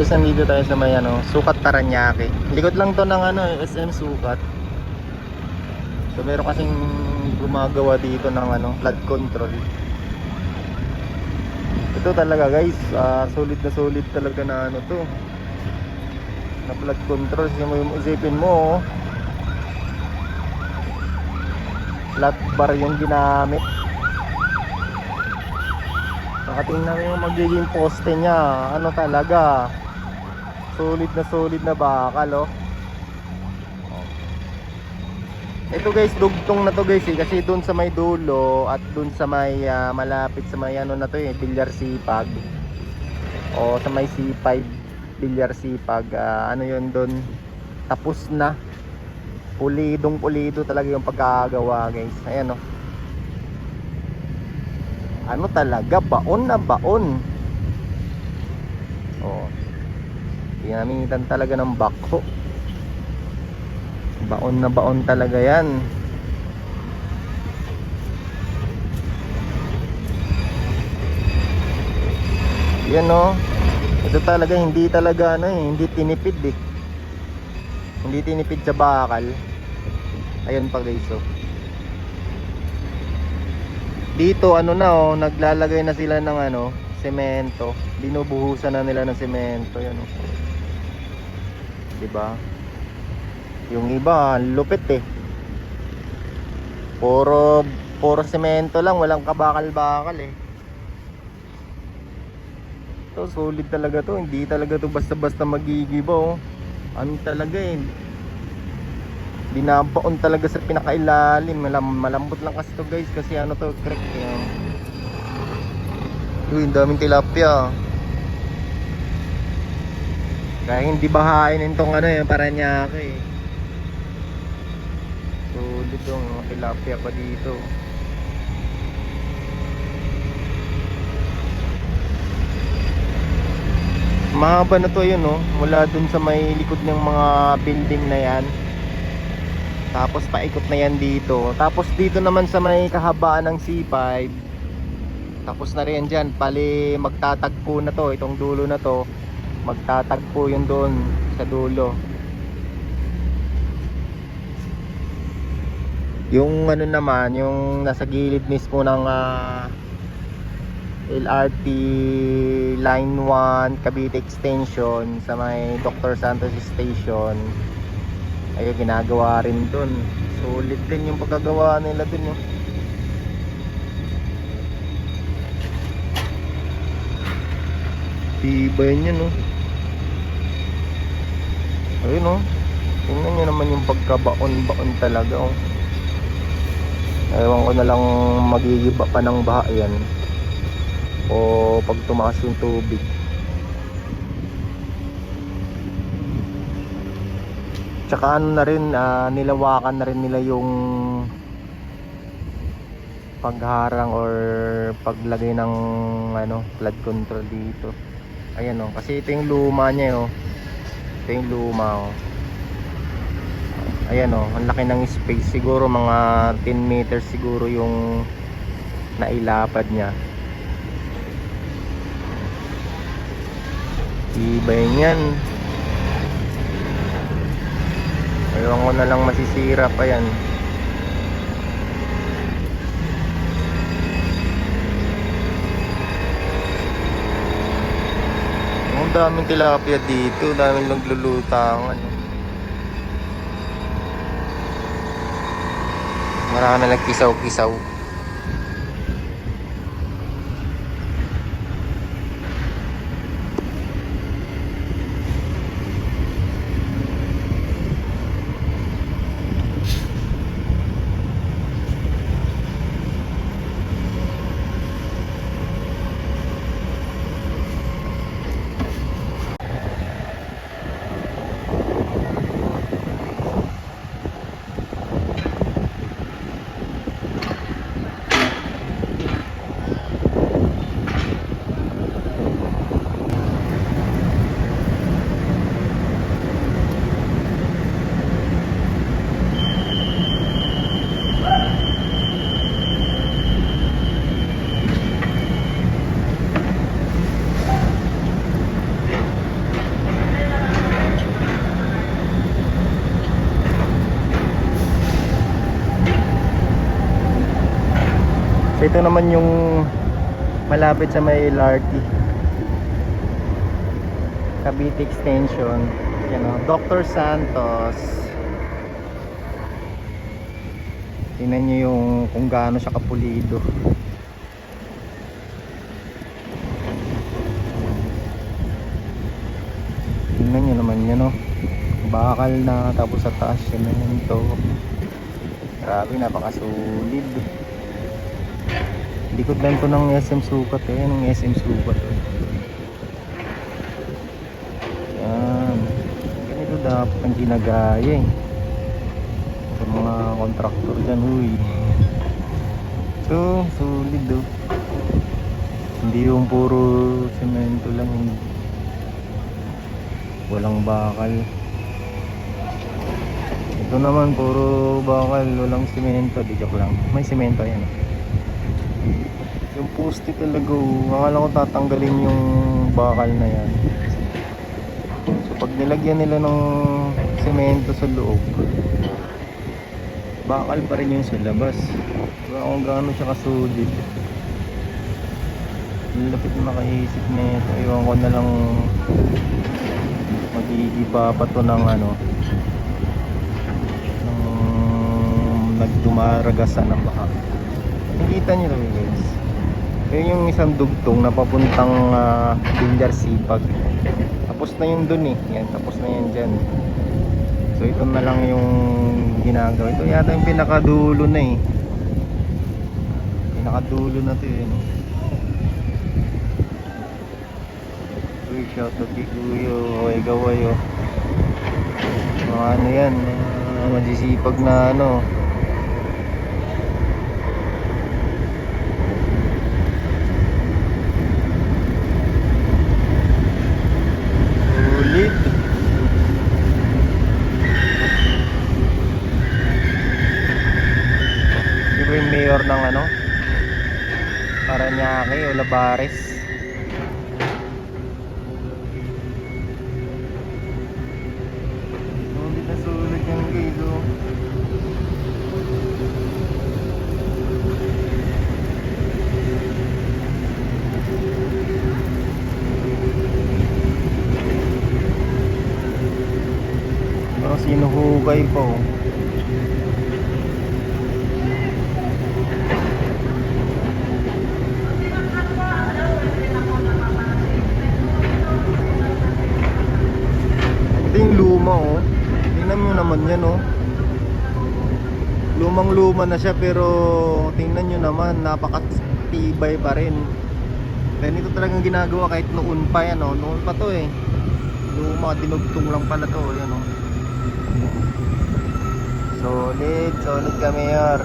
guys, nandito tayo sa may ano, Sukat Taranyake. Likod lang to ng ano, SM Sukat. So meron kasing gumagawa dito ng ano, flood control. Ito talaga guys, ah, solid na solid talaga na ano to. Na flood control, isipin mo, oh. flat bar yung ginamit. Nakatingnan mo yung magiging poste niya. Ano talaga? Solid na solid na bakal, oh. Ito guys, dugtong na to guys eh. Kasi doon sa may dulo at doon sa may ah, malapit sa may ano na to eh, Bilyar Sipag. O sa may C5 Bilyar Sipag. ah, ano yun doon? Tapos na. Pulidong pulido talaga yung pagkagawa guys. Ayan oh ano talaga baon na baon oh ginamitan talaga ng bako baon na baon talaga yan. Yan oh ito talaga hindi talaga ano eh hindi tinipid eh. Hindi tinipid sa bakal. Ayun pa guys oh. Dito ano na oh, naglalagay na sila ng ano, semento. Binubuhusan na nila ng semento 'yan oh. 'Di ba? Yung iba, lupit eh. Puro puro semento lang, walang kabakal-bakal eh. To solid talaga to, hindi talaga to basta-basta magigiba oh. Ano talaga eh, binabaon talaga sa pinakailalim Malam, malambot lang kasi to guys kasi ano to creek yan uy ang daming tilapia kaya hindi bahain itong ano yung paranyake sulit yung mga tilapia pa dito mahaba na to yun no mula dun sa may likod ng mga building na yan tapos paikot na yan dito. Tapos dito naman sa may kahabaan ng C5. Tapos na rin dyan. Pali magtatagpo na to. Itong dulo na to. Magtatagpo yun doon sa dulo. Yung ano naman, yung nasa gilid mismo ng ah, LRT Line 1 Cavite Extension sa may Dr. Santos Station ay ginagawa rin dun sulit din yung pagkagawa nila dun yung tibay niya no ayun no tingnan nyo naman yung pagkabaon-baon talaga oh. ewan ko na lang magigiba pa ng baha yan o pag tumakas yung tubig Tsaka ano na rin, ah, nilawakan na rin nila yung pagharang or paglagay ng ano, flood control dito. Ayan oh, kasi ito yung luma niya oh. Ito yung luma oh. Ayan oh, ang laki ng space. Siguro mga 10 meters siguro yung nailapad niya. Ibay niyan. Ewan ko na lang masisira pa yan. Daming tilapia dito, daming naglulutangan. Marami nagkisaw-kisaw. Ito naman yung malapit sa may LRT. Cavite Extension. Yan o, Dr. Santos. Tingnan nyo yung kung gaano siya kapulido. Tingnan nyo naman yun o. Bakal na tapos sa taas semento. Grabe, napakasulid. Likod lang to ng SM Sukat eh, ng SM Sukat. Yan. Ganito dapat ang ginagaya eh. Sa mga kontraktor dyan, huy. So, solid oh. Hindi yung puro semento lang. Walang bakal. Ito naman puro bakal, walang semento. Di joke lang. May semento yan. oh. Yung poste talaga, oh. akala ko tatanggalin yung bakal na yan. So pag nilagyan nila ng semento sa loob, bakal pa rin yung sa labas. Wala kung gaano siya kasulid. Lapit na nakaisip na ito. Iwan ko na lang magigiba pa to ng ano ng nagdumaragasan ng baka. Nakikita niyo lang guys. Yun yung isang dugtong na papuntang uh, Bilyar Sipag. Tapos na yun dun eh. Yan, tapos na yan dyan. So ito na lang yung ginagawa. Ito yata yung pinakadulo na eh. Pinakadulo na to yun. Uy, shout out kay Kuya. Away gaway oh. Mga ano yan. Mga masisipag na ano. Ulit. Di ba yung mayor ng ano? Paranaque o Labares? Hindi yung oh. Parang sinuhugay pa oh. Ito yung luma oh. Tingnan mo naman yan oh. Lumang luma na siya pero tingnan nyo naman napakatibay pa rin. Ganito talagang ginagawa kahit noon pa yan oh. Noon pa to eh. Luma, dinugtong lang pala to. Yan oh. Solid, solid kami yar.